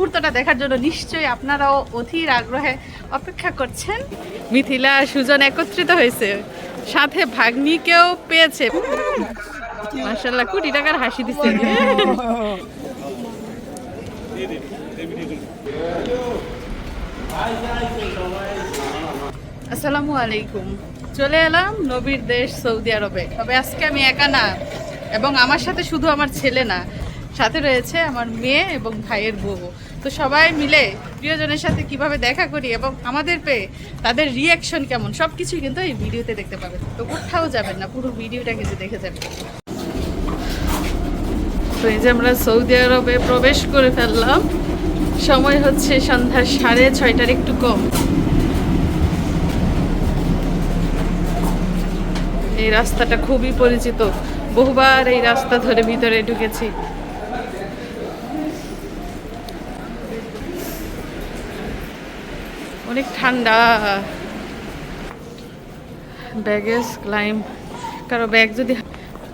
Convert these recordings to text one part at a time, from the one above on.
মুহূর্তটা দেখার জন্য নিশ্চয়ই আপনারাও অধীর আগ্রহে অপেক্ষা করছেন। মিথিলা, সুজন একত্রিত হয়েছে। সাথে ভাগ্নিকেও পেয়েছে। মার্শাল্লাহ কোটি টাকার হাসি দিচ্ছে। আসসালামু আলাইকুম। চলে এলাম নবীর দেশ সৌদি আরবে। তবে আজকে আমি একা না, এবং আমার সাথে শুধু আমার ছেলে না। সাথে রয়েছে আমার মেয়ে এবং ভাইয়ের বউ। তো সবাই মিলে প্রিয়জনের সাথে কীভাবে দেখা করি এবং আমাদের পেয়ে তাদের রিয়াকশন কেমন সব কিছুই কিন্তু এই ভিডিওতে দেখতে পাবেন। তো কোথাও যাবেন না, পুরো ভিডিওটা কিন্তু দেখে যাবেন। তো এই যে আমরা সৌদি আরবে প্রবেশ করে ফেললাম। সময় হচ্ছে সন্ধ্যা সাড়ে ছয়টার একটু কম। এই রাস্তাটা খুবই পরিচিত। বহুবার এই রাস্তা ধরে ভিতরে ঢুকেছি। অনেক ঠান্ডা। ব্যাগেজ ক্লাইম কারও ব্যাগ যদি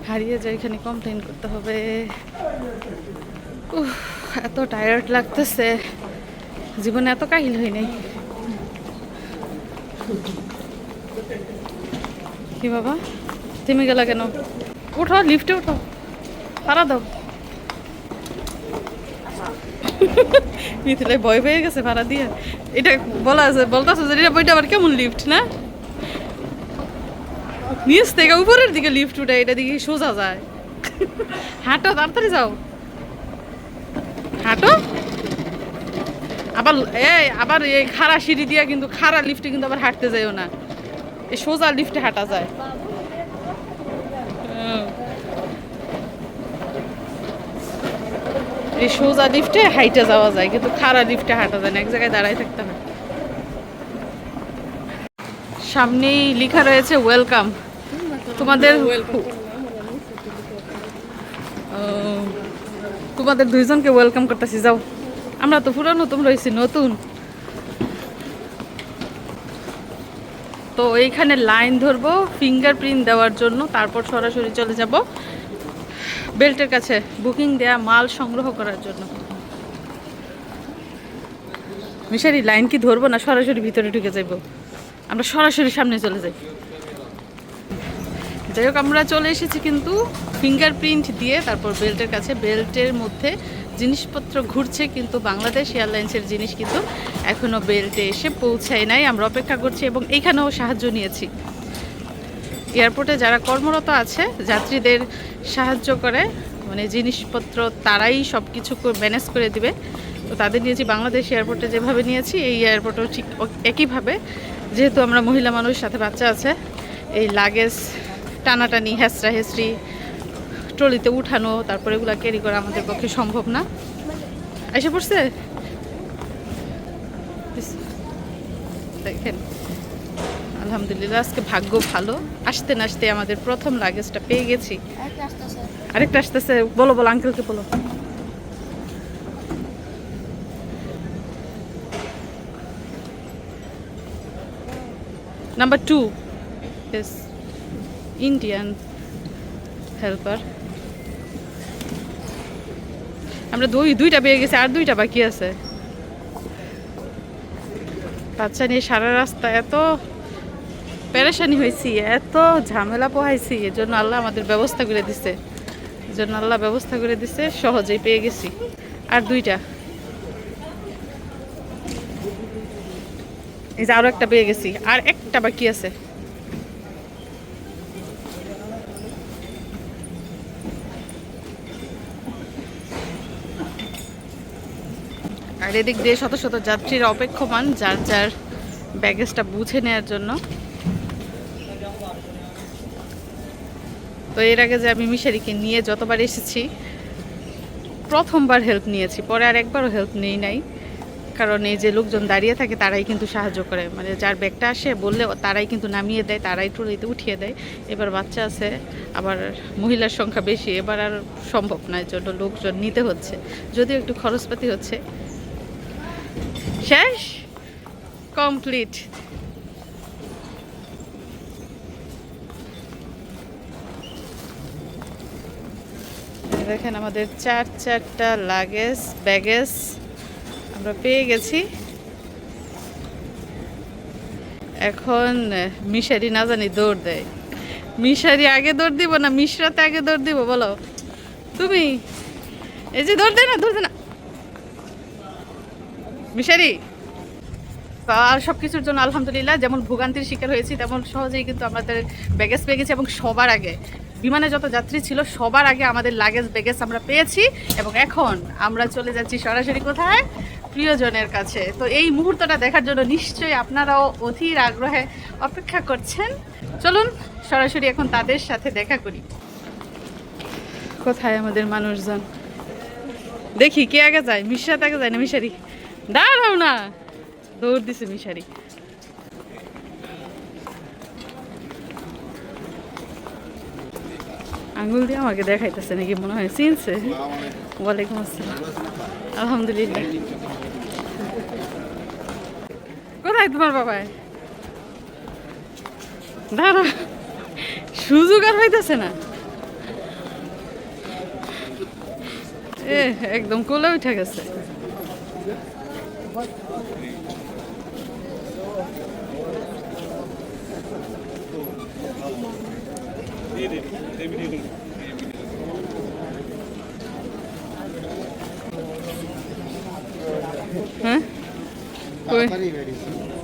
হারিয়ে যায় এখানে কমপ্লেন করতে হবে। উফ, এত টায়ার্ড লাগতেছে। জীবনে এত কাহিল হই নাই। কি বাবা? থেমে গেলা কেন? উঠো লিফটে উঠো। পারা দাও। মিথিলাই ভয় পেয়ে গেছে, ভাড়া দিয়ে। এটা বলা আছে, বলতেছে যে এটা বইটা আবার কেমন লিফট না? নিচ থেকে উপরের দিকে লিফট উঠে, এটা দিকে সোজা যায়। হাঁটো, তাড়াতাড়ি যাও। হাঁটো। আবার এই আবার এই খাড়া সিঁড়ি দিয়া কিন্তু খাড়া লিফটে কিন্তু আবার হাঁটতে যাইও না। এই সোজা লিফটে হাঁটা যায়। এই সোজা লিফটে হাইটে যাওয়া যায়, কিন্তু খাড়া লিফটে হাঁটা যায় না, এক জায়গায় দাঁড়ায় থাকতে হয়। সামনেই লেখা রয়েছে ওয়েলকাম তোমাদের তোমাদের দুইজনকে ওয়েলকাম করতেছি, যাও। আমরা তো পুরো নতুন রয়েছি নতুন। তো এইখানে লাইন ধরবো ফিঙ্গারপ্রিন্ট দেওয়ার জন্য, তারপর সরাসরি চলে যাব। বেল্টের কাছে বুকিং দেয়া মাল সংগ্রহ করার জন্য। মিশারি লাইন কি ধরবো না সরাসরি ভিতরে ঢুকে যাইব? আমরা সরাসরি সামনে চলে যাই। যাই হোক, আমরা চলে এসেছি কিন্তু ফিঙ্গারপ্রিন্ট দিয়ে, তারপর বেল্টের কাছে। বেল্টের মধ্যে জিনিসপত্র ঘুরছে কিন্তু বাংলাদেশ এয়ারলাইন্সের জিনিস কিন্তু এখনও বেল্টে এসে পৌঁছায় নাই। আমরা অপেক্ষা করছি এবং এইখানেও সাহায্য নিয়েছি। এয়ারপোর্টে যারা কর্মরত আছে, যাত্রীদের সাহায্য করে মানে জিনিসপত্র তারাই সব কিছু ম্যানেজ করে দিবে। তো তাদের নিয়েছি বাংলাদেশ এয়ারপোর্টে যেভাবে নিয়েছি, এই এয়ারপোর্টেও ঠিক একইভাবে। যেহেতু আমরা মহিলা মানুষ, সাথে বাচ্চা আছে, এই লাগেজ টানাটানি হেসরা হেসরি ট্রলিতে উঠানো, তারপরে এগুলো ক্যারি করা আমাদের পক্ষে সম্ভব না। এসে পড়ছে? দেখেন। আলহামদুলিল্লাহ, আজকে ভাগ্য ভালো। আসতে না আসতে আমাদের প্রথম লাগেজটা পেয়ে গেছি। আরেকটা আসতেছে। বলো বলো আঙ্কেলকে বলো। Number two is Indian helper আমরা দুই, দুইটা পেয়ে গেছি, আর দুইটা বাকি আছে। বাচ্চা নিয়ে সারা রাস্তা এত পেরেশানি হয়েছি, এত ঝামেলা পোহাইছি এর জন্য আল্লাহ আমাদের ব্যবস্থা করে দিছে। এর জন্য আল্লাহ ব্যবস্থা করে দিছে, সহজেই পেয়ে গেছি। আর দুইটা। এই যে আরও একটা পেয়ে গেছি, আর একটা বাকি আছে। আর এদিক দিয়ে শত শত যাত্রীরা অপেক্ষমান, যার যার ব্যাগেজটা বুঝে নেওয়ার জন্য। তো এর আগে যে আমি মিশারিকে নিয়ে যতবার এসেছি, প্রথমবার হেল্প নিয়েছি, পরে আর একবারও হেল্প নেই নাই। কারণ এই যে লোকজন দাঁড়িয়ে থাকে, তারাই কিন্তু সাহায্য করে। মানে যার ব্যাগটা আসে, বললে তারাই কিন্তু নামিয়ে দেয়, তারাই ট্রলিতে উঠিয়ে দেয়। এবার বাচ্চা আছে, আবার মহিলার সংখ্যা বেশি, এবার আর সম্ভব না এর জন্য লোকজন নিতে হচ্ছে। যদিও একটু খরচপাতি হচ্ছে। শেষ! কমপ্লিট দেখেন আমাদের চার চারটা লাগেজ, ব্যাগেজ আমরা পেয়ে গেছি। এখন মিশারি না জানি দৌড় দেয়। মিশারি আগে দৌড় দিব না মিশরাতে আগে দৌড় দিব, বলো? তুমি? এই যে দৌড় দেয় না, দৌড় দে না। মিশারি? আর সব কিছুর জন্য আলহামদুলিল্লাহ, যেমন ভোগান্তির শিকার হয়েছি, তেমন সহজেই কিন্তু আমাদের ব্যাগেজ পেয়ে গেছি এবং সবার আগে। বিমানে যত যাত্রী ছিল, সবার আগে আমাদের লাগেজ ব্যাগেজ আমরা পেয়েছি এবং এখন আমরা চলে যাচ্ছি সরাসরি কোথায়? প্রিয়জনের কাছে। তো এই মুহূর্তটা দেখার জন্য নিশ্চয়ই আপনারাও অধীর আগ্রহে অপেক্ষা করছেন। চলুন সরাসরি এখন তাদের সাথে দেখা করি। কোথায় আমাদের মানুষজন? দেখি কে আগে যায়? মিশরাত আগে যায় না, মিশারি? দাঁড়াও না। দৌড় দিছে মিশারি। আঙ্গুল দিয়ে আমাকে দেখাইতেছে নাকি মনে হয় চিনছে। ওয়ালাইকুম আসসালাম। আলহামদুলিল্লাহ। কোথায় তোমার বাবাই? দাঁড়া, সুযোগ আর হইতেছে না। এ একদম কোলে উঠে গেছে। হ্যাঁ কই? তাড়াতাড়ি বেরিয়েছি